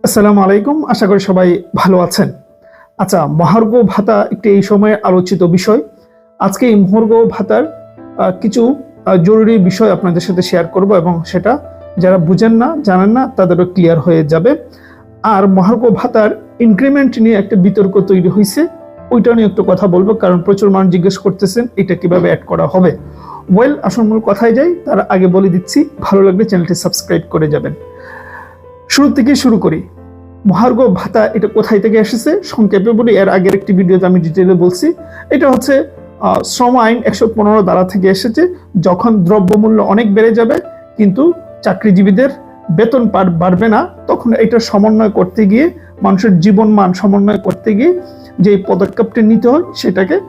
আসসালামু আলাইকুম, আশা করি সবাই ভালো আছেন। আচ্ছা মহার্ঘ ভাতা একটি এই সময়ে আলোচিত বিষয়। আজকে এই মহার্ঘ ভাতার কিছু জরুরি বিষয় আপনাদের সাথে শেয়ার করব এবং সেটা যারা বুঝেন না, জানেন না, তাদেরও ক্লিয়ার হয়ে যাবে। আর মহার্ঘ ভাতার ইনক্রিমেন্ট নিয়ে একটা বিতর্ক তৈরি হয়েছে ওইটা নিয়ে একটু কথা বলব, কারণ প্রচুর মানুষ জিজ্ঞেস করতেছেন, এটা কীভাবে অ্যাড করা হবে। ওয়েল আসল মূল কথায় যাই, তার আগে বলে দিচ্ছি, ভালো লাগলে চ্যানেলটি সাবস্ক্রাইব করে যাবেন। শুরু থেকে শুরু করি। মহার্ঘ ভাতা এটা কোথায় থেকে এসেছে? সংক্ষেপে বলি, এর আগের একটি ভিডিওতে আমি ডিটেলে বলছি। এটা হচ্ছে শ্রম আইন একশো পনেরো দ্বারা থেকে এসেছে, যখন দ্রব্যমূল্য অনেক বেড়ে যাবে, কিন্তু চাকরিজীবীদের বেতন পার- বাড়বে না, তখন এটা সমন্বয় করতে গিয়ে, মানুষের জীবন মান সমন্বয় করতে গিয়ে যে পদক্ষেপটি নিতে হয়, সেটাকে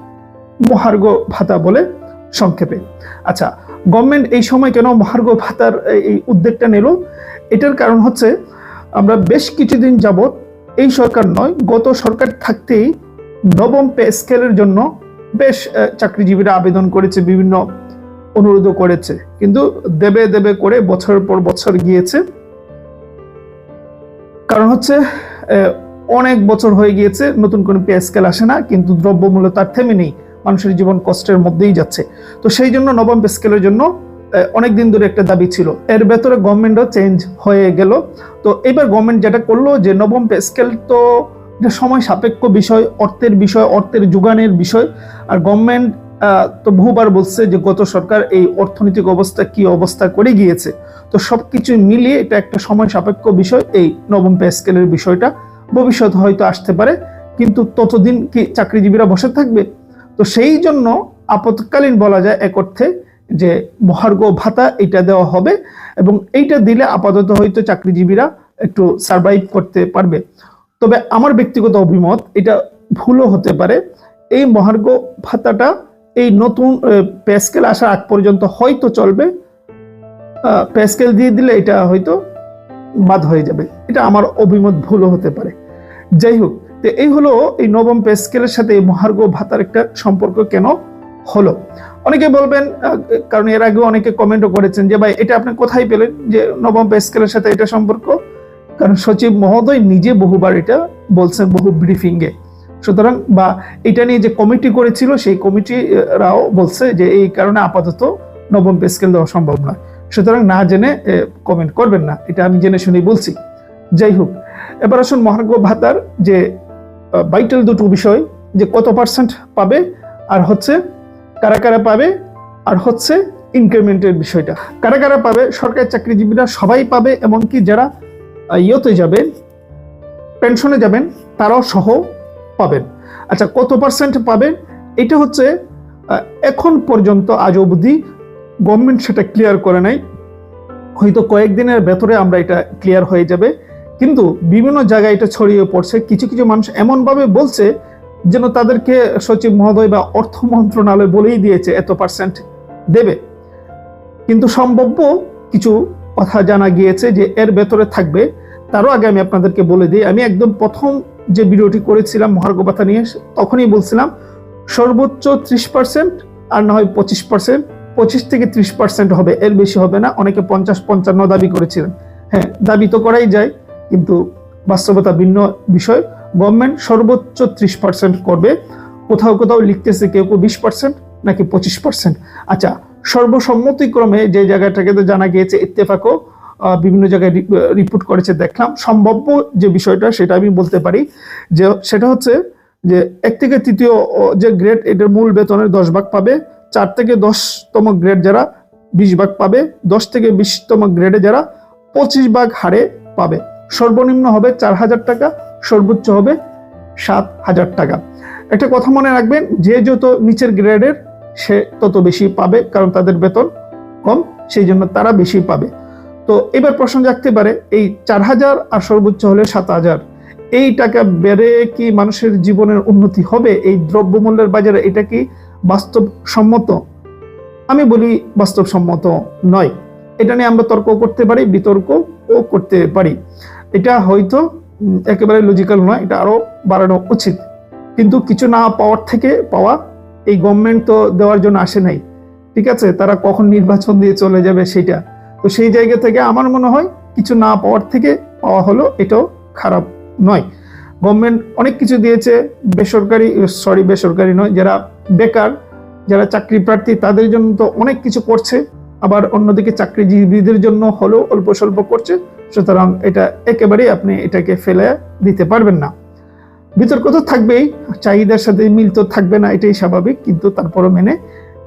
মহার্ঘ ভাতা বলে সংক্ষেপে। আচ্ছা গভর্নমেন্ট এই সময় কেন মহার্ঘ ভাতার এই- উদ্যোগটা নিল? এটার কারণ হচ্ছে, আমরা বেশ কিছুদিন যাবৎ এই সরকার নয়, গত সরকার থাকতেই নবম পে স্কেলের জন্য বেশ চাকরিজীবীরা আবেদন করেছে, বিভিন্ন অনুরোধও করেছে। কিন্তু দেবে দেবে করে বছরের পর বছর গিয়েছে। কারণ হচ্ছে অনেক বছর হয়ে গিয়েছে, নতুন কোনো পে স্কেল আসে না, কিন্তু দ্রব্যমূল্য তার থেমে নেই। মানুষের জীবন কষ্টের মধ্যেই যাচ্ছে। তো সেই জন্য নবম পে স্কেলের জন্য অনেক দিন ধরে একটা দাবি ছিল। এর ভেতরে গভর্নমেন্টও চেঞ্জ হয়ে গেল। তো এবার গভর্নমেন্ট যেটা করল যে, নবম পে স্কেল তো এটা সময় সাপেক্ষ বিষয়, অর্থের বিষয়, অর্থের যোগানের বিষয়। আর গভর্নমেন্ট তো বহুবার বলছে যে, গত সরকার এই অর্থনৈতিক অবস্থা কি অবস্থা করে গিয়েছে। তো সবকিছু মিলিয়ে এটা একটা সময় সাপেক্ষ বিষয়, এই নবম পে স্কেলের বিষয়টা। ভবিষ্যৎ হয়তো আসতে পারে, কিন্তু ততদিন কি চাকরিজীবীরা বসে থাকবে? তো সেই জন্য আপতকালীন বলা যায় এক অর্থে যে মহার্ঘ ভাতা এটা দেওয়া হবে এবং এইটা দিলে আপাতত হয়তো চাকরিজীবীরা একটু সার্ভাইভ করতে পারবে। তবে আমার ব্যক্তিগত অভিমত, এটা ভুলও হতে পারে। এই মহার্ঘ ভাতাটা এই নতুন প্যাস্কেল আসার আগ পর্যন্ত হয়তো চলবে। প্যাস্কেল দিয়ে দিলে এটা হয়তো বাদ হয়ে যাবে। এটা আমার অভিমত, ভুলও হতে পারে। যাই হোক তো এই হলো এই নবম প্যাস্কেলের সাথে এই মহার্ঘ ভাতার একটা সম্পর্ক কেন হলো? অনেকে বলবেন কারণ এর আগে অনেকে কমেন্টও করেছেন যে, ভাই, এটা আপনি কোথায় পেলেন যে নবম পে স্কেলের সাথে এটা সম্পর্ক? কারণ সচিব মহোদয় নিজে বহুবার এটা বলছেন বহু ব্রিফিংয়ে সুতরাং, বা এটা নিয়ে যে কমিটি করেছিল, সেই কমিটিরাও বলছে যে, এই কারণে আপাতত নবম পে স্কেল দেওয়া সম্ভব নয়। সুতরাং না জেনে কমেন্ট করবেন না, এটা আমি জেনে শুনেই বলছি। যাই হোক, এবার আসুন মহার্ঘ ভাতার যে ভাইটাল দুটো বিষয় যে কত পার্সেন্ট পাবে আর হচ্ছে কারা কারা পাবে আর হচ্ছে ইনক্রিমেন্টের বিষয়টা। কারা কারা পাবে? সরকারি চাকরিজীবীরা সবাই পাবে, এমনকি যারা ইয়েতে যাবেন পেনশনে যাবেন, তারাও সহ পাবেন। আচ্ছা কত পার্সেন্ট পাবেন এটা হচ্ছে এখন পর্যন্ত, আজ অবধি গভর্নমেন্ট সেটা ক্লিয়ার করে নাই। হয়তো কয়েকদিনের ভেতরে আমরা এটা ক্লিয়ার হয়ে যাবে। কিন্তু বিভিন্ন জায়গায় এটা ছড়িয়ে পড়ছে। কিছু কিছু মানুষ এমনভাবে বলছে যেন তাদেরকে সচিব মহোদয় বা অর্থ মন্ত্রণালয় বলেই দিয়েছে, এত পার্সেন্ট দেবে। কিন্তু সম্ভাব্য কিছু কথা জানা গিয়েছে যে এর ভেতরে থাকবে। তারও আগে আমি আপনাদেরকে বলে দিই, আমি একদম প্রথম যে ভিডিওটি করেছিলাম মহার্ঘ নিয়ে, তখনই বলছিলাম, সর্বোচ্চ ত্রিশ পার্সেন্ট আর না হয় পঁচিশ পার্সেন্ট পঁচিশ থেকে ত্রিশ পার্সেন্ট হবে, এর বেশি হবে না। অনেকে পঞ্চাশ, পঞ্চান্ন দাবি করেছিলেন। হ্যাঁ দাবি তো করাই যায়। কিন্তু বাস্তবতা ভিন্ন বিষয়। গভর্নমেন্ট সর্বোচ্চ ত্রিশ পার্সেন্ট করবে। কোথাও কোথাও লিখতেছে কেউ কেউ বিশ পার্সেন্ট নাকি পঁচিশ পার্সেন্ট। আচ্ছা সর্বসম্মতিক্রমে যে জায়গাটাকে জানা গিয়েছে, ইত্তেফাকও বিভিন্ন জায়গায় রিপোর্ট করেছে, দেখলাম। সম্ভাব্য যে বিষয়টা, সেটা আমি বলতে পারি যে, সেটা হচ্ছে যে, এক থেকে তৃতীয় যে গ্রেড এটার মূল বেতনের দশ ভাগ পাবে। চার থেকে দশতম গ্রেড যারা, বিশ ভাগ পাবে। দশ থেকে বিশতম গ্রেডে যারা, পঁচিশ ভাগ হারে পাবে। সর্বনিম্ন হবে চার হাজার টাকা, সর্বোচ্চ হবে সাত হাজার টাকা। একটা কথা মনে রাখবেন, যে যত নিচের গ্রেডের সে তত বেশি পাবে, কারণ তাদের বেতন কম, সেই জন্য তারা বেশি পাবে। তো এবার প্রশ্ন জাগতে পারে, এই চার হাজার আর সর্বোচ্চ হলে সাত হাজার, এই টাকা বেড়ে কি মানুষের জীবনের উন্নতি হবে? এই দ্রব্যমূল্যের বাজারে এটা কি বাস্তবসম্মত? আমি বলি বাস্তবসম্মত নয়। এটা নিয়ে আমরা তর্ক করতে পারি, বিতর্কও করতে পারি। এটা হয়তো একেবারে লজিক্যাল নয়, এটা আরও বাড়ানো উচিত। কিন্তু কিছু না পাওয়ার থেকে পাওয়া এই গভর্নমেন্ট তো দেওয়ার জন্য আসে নাই। ঠিক আছে? তারা কখন নির্বাচন দিয়ে চলে যাবে সেটা। তো সেই জায়গা থেকে আমার মনে হয় কিছু না পাওয়ার থেকে পাওয়া হলো, এটাও খারাপ নয়। গভর্নমেন্ট অনেক কিছু দিয়েছে, বেসরকারি সরি বেসরকারি নয়, যারা বেকার, যারা চাকরি প্রার্থী, তাদের জন্য তো অনেক কিছু করছে। আবার অন্যদিকে চাকরিজীবীদের জন্য হলেও অল্প স্বল্প করছে, সুতরাং এটা একেবারেই আপনি এটাকে ফেলে দিতে পারবেন না। বিতর্ক তো থাকবেই, চাহিদার সাথে মিল তো থাকবে না, এটাই স্বাভাবিক, কিন্তু তারপরও মেনে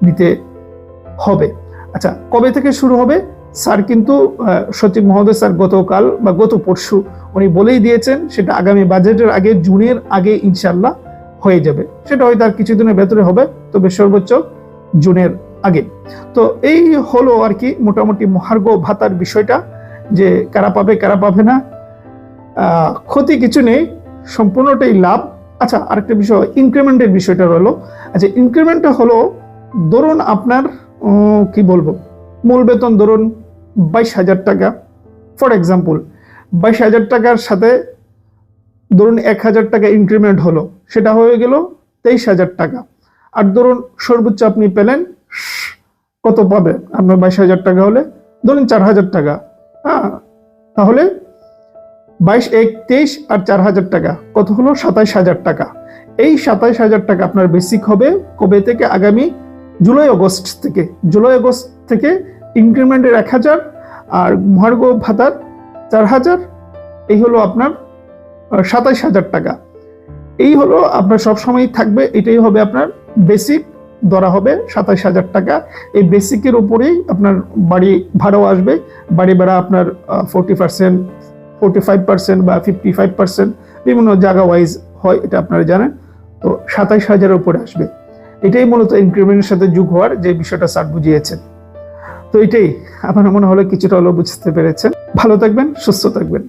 নিতে হবে। আচ্ছা কবে থেকে শুরু হবে? স্যার কিন্তু সচিব মহোদয় স্যার গতকাল বা গত পরশু উনি বলেই দিয়েছেন, সেটা আগামী বাজেটের আগে, জুনের আগে ইনশাল্লাহ হয়ে যাবে। সেটা হয়তো আর কিছুদিনের ভেতরে হবে, তবে সর্বোচ্চ জুনের আগে। তো এই হলো আর কি মোটামুটি মহার্ঘ ভাতার বিষয়টা, যে কারা পাবে কারা পাবে না। ক্ষতি কিছু নেই, সম্পূর্ণটাই লাভ। আচ্ছা আরেকটা বিষয় ইনক্রিমেন্টের বিষয়টা রইল। আচ্ছা ইনক্রিমেন্টটা হলো, ধরুন আপনার কি বলব, মূল বেতন ধরুন বাইশ হাজার টাকা। ফর এক্সাম্পল বাইশ হাজার টাকার সাথে ধরুন এক হাজার টাকা ইনক্রিমেন্ট হলো, সেটা হয়ে গেল তেইশ হাজার টাকা। আর ধরুন সর্বোচ্চ আপনি পেলেন কত পাবে? আপনার বাইশ হাজার টাকা হলে ধরুন চার হাজার টাকা। হ্যাঁ তাহলে বাইশ, এক, তেইশ আর চার হাজার টাকা। কত হলো? সাতাইশ হাজার টাকা। এই সাতাইশ হাজার টাকা আপনার বেসিক হবে কবে থেকে? আগামী জুলাই, আগস্ট থেকে। জুলাই, আগস্ট থেকে ইনক্রিমেন্টের এক হাজার আর মহার্ঘ ভাতার চার হাজার। এই হলো আপনার সাতাইশ হাজার টাকা। এই হলো আপনার সবসময় থাকবে। এটাই হবে আপনার বেসিক ধরা হবে সাতাইশ হাজার টাকা। এই বেসিকের উপরেই আপনার বাড়ি ভাড়াও আসবে। বাড়ি ভাড়া আপনার forty percent forty five percent বা ফিফটি ফাইভ পার্সেন্ট বিভিন্ন জায়গা ওয়াইজ হয়, এটা আপনারা জানেন। তো সাতাইশ হাজারের উপরে আসবে। এটাই মূলত ইনক্রিমেন্টের সাথে যুগ হওয়ার যে বিষয়টা স্যার বুঝিয়েছেন। তো এটাই, আপনার মনে হলে কিছুটা হলেও বুঝতে পেরেছেন। ভালো থাকবেন, সুস্থ থাকবেন।